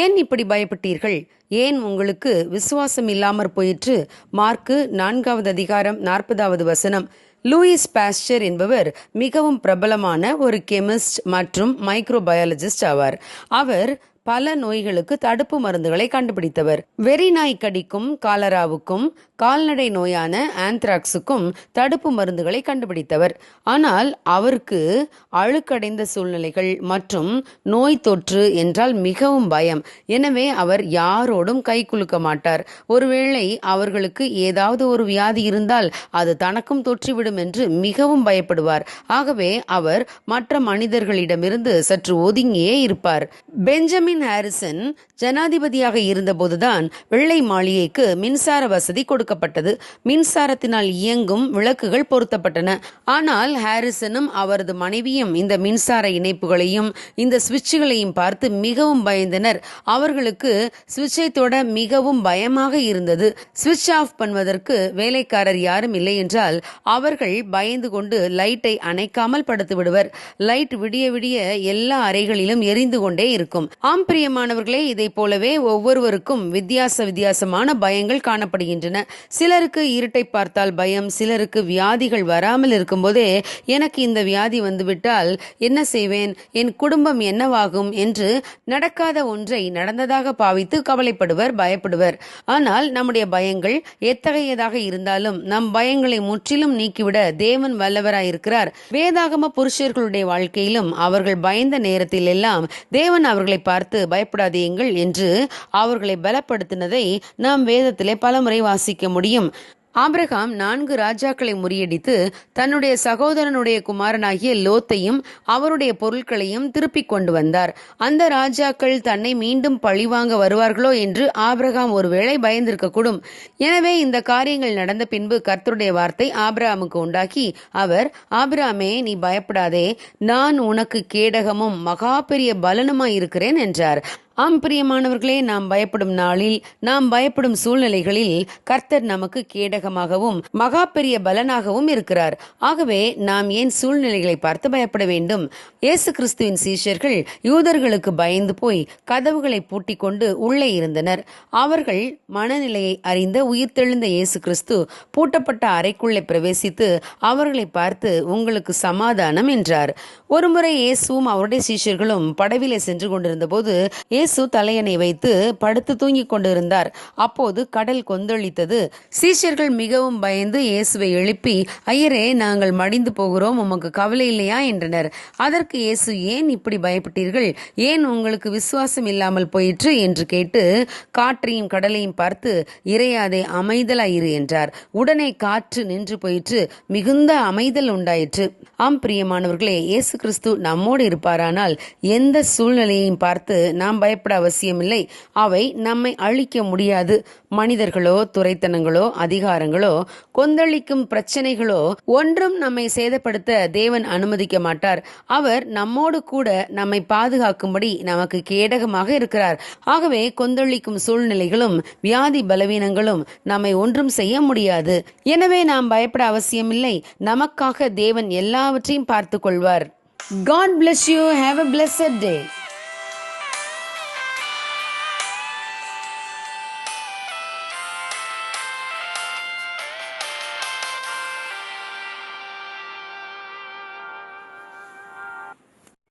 ஏன் இப்படி பயப்பட்டீர்கள்? ஏன் உங்களுக்கு விசுவாசம் இல்லாமற் போயிற்று? மார்க்கு நான்காவது அதிகாரம் நாற்பதாவது வசனம். லூயிஸ் பாஸ்டர் என்பவர் மிகவும் பிரபலமான ஒரு கெமிஸ்ட் மற்றும் மைக்ரோபயாலஜிஸ்ட் ஆவார். அவர் பல நோய்களுக்கு தடுப்பு மருந்துகளை கண்டுபிடித்தவர். வெறி நாய் கடிக்கும் காலராவுக்கும் கால்நடை நோயான ஆந்த்ராக்ஸுக்கும் தடுப்பு மருந்துகளை கண்டுபிடித்தவர். ஆனால் அவருக்கு அழுக்கடைந்த சூழ்நிலைகள் மற்றும் நோய் தொற்று என்றால் மிகவும் பயம். எனவே அவர் யாரோடும் கை குலுக்க மாட்டார். ஒருவேளை அவர்களுக்கு ஏதாவது ஒரு வியாதி இருந்தால் அது தனக்கும் தொற்றிவிடும் என்று மிகவும் பயப்படுவார். ஆகவே அவர் மற்ற மனிதர்களிடமிருந்து சற்று ஒதுங்கியே இருப்பார். பெஞ்சமின் ஹாரிசன் ஜனாதிபதியாக இருந்தபோதுதான் வெள்ளை மாளிகைக்கு மின்சார வசதி கொடுக்கப்பட்டது. மின்சாரத்தினால் இயங்கும் விளக்குகள் பொருத்தப்பட்டன. ஆனால் ஹாரிசனும் அவரது மனைவியும் இந்த மின்சார இணைப்புகளையும் இந்த சுவிட்சுகளையும் பார்த்து மிகவும் பயந்தனர். அவர்களுக்கு சுவிட்சை தொட மிகவும் பயமாக இருந்தது. சுவிட்ச் ஆஃப் பண்ணுவதற்கு வேலைக்காரர் யாரும் இல்லை என்றால் அவர்கள் பயந்து கொண்டு லைட்டை அணைக்காமல் படுத்து விடுவர் லைட் விடிய விடிய எல்லா அறைகளிலும் எரிந்து கொண்டே இருக்கும். ஆம் பிரியமானவர்களே இதை போலவே ஒவ்வொருவருக்கும் வித்தியாச வித்தியாசமான பயங்கள் காணப்படுகின்றன. சிலருக்கு இருட்டை பார்த்தால் பயம் சிலருக்கு வியாதிகள் வராமல் இருக்கும்போதே எனக்கு இந்த வியாதி வந்துவிட்டால் என்ன செய்வேன்? என் குடும்பம் என்னவாகும்? என்று நடக்காத ஒன்றை நடந்ததாக பாவித்து கவலைப்படுவர் பயப்படுவர். ஆனால் நம்முடைய பயங்கள் எத்தகையதாக இருந்தாலும் நம் பயங்களை முற்றிலும் நீக்கிவிட தேவன் வல்லவராயிருக்கிறார். வேதாகம புருஷர்களுடைய வாழ்க்கையிலும் அவர்கள் பயந்த நேரத்தில் எல்லாம் தேவன் அவர்களை பார்த்து பயப்படாதீங்கள் என்று அவர்களை பலப்படுத்தினதை நாம் வேதத்திலே பலமுறை வாசிக்க முடியும். ஆபிரகாம் நான்கு ராஜாக்களை முறியடித்து தன்னுடைய சகோதரனுடைய குமாரனாகிய லோத்தையும் அவருடைய பொருட்களையும் திருப்பிக் கொண்டு வந்தார். அந்த ராஜாக்கள் தன்னை மீண்டும் பழிவாங்க வருவார்களோ என்று ஆபிரகாம் ஒருவேளை பயந்திருக்கக்கூடும். எனவே இந்த காரியங்கள் நடந்த பின்பு கர்த்தருடைய வார்த்தை ஆபிரகாமுக்கு உண்டாக்கி அவர் ஆபிராமே நீ பயப்படாதே. நான் உனக்கு கேடகமும் மகா பெரிய பலனுமாய் இருக்கிறேன் என்றார். ஆம் பிரியமானவர்களே நாம் பயப்படும் நாளில் நாம் பயப்படும் சூழ்நிலைகளில் கர்த்தர் நமக்கு கேடகமாகவும் மகா பெரிய பலனாகவும் இருக்கிறார். ஆகவே நாம் ஏன் சூழ்நிலைகளை பார்த்து பயப்பட வேண்டும்? இயேசு கிறிஸ்துவின் சீஷர்கள் யூதர்களுக்கு பயந்து போய் கதவுகளை பூட்டிக் கொண்டு உள்ளே இருந்தனர். அவர்கள் மனநிலையை அறிந்த உயிர்த்தெழுந்த இயேசு கிறிஸ்து பூட்டப்பட்ட அறைக்குள்ளே பிரவேசித்து அவர்களை பார்த்து உங்களுக்கு சமாதானம் என்றார். ஒருமுறை இயேசுவும் அவருடைய சீஷர்களும் படவிலே சென்று கொண்டிருந்த போது இயேசு தலையணை வைத்து படுத்து தூங்கிக் கொண்டிருந்தார். அப்போது கடல் கொந்தளித்தது. சீஷர்கள் மிகவும் பயந்து இயேசுவை எழுப்பி ஐயரே நாங்கள் மடிந்து போகிறோம் உமக்கு கவலை இல்லையா? என்றனர். அதற்கு இயேசு ஏன் இப்படி பயப்பட்டீர்கள்? ஏன் உங்களுக்கு விசுவாசம் இல்லாமல் போயிற்று? என்று கேட்டு காற்றையும் கடலையும் பார்த்து இறையாதே அமைதலாயிரு என்றார். உடனே காற்று நின்று போயிற்று. மிகுந்த அமைதல் உண்டாயிற்று. ஆம் பிரியமானவர்களே இயேசு கிறிஸ்து நம்மோடு இருப்பாரானால் எந்த சூழ்நிலையையும் பார்த்து நாம் பய பயப்பட அவசியமில்லை. அவை நம்மை அழிக்க முடியாது. மனிதர்களோ துறைத்தனங்களோ அதிகாரங்களோ கொந்தளிக்கும் பிரச்சனைகளோ ஒன்றும் நம்மை சேதப்படுத்த தேவன் அனுமதிக்க மாட்டார். அவர் நம்மோடு கூட நம்மை பாதுகாக்கும்படி நமக்கு கேடகமாக இருக்கிறார். ஆகவே கொந்தளிக்கும் சூழ்நிலைகளும் வியாதி பலவீனங்களும் நம்மை ஒன்றும் செய்ய முடியாது. எனவே நாம் பயப்பட அவசியமில்லை. நமக்காக தேவன் எல்லாவற்றையும் பார்த்துக் கொள்வார். God bless you have a blessed day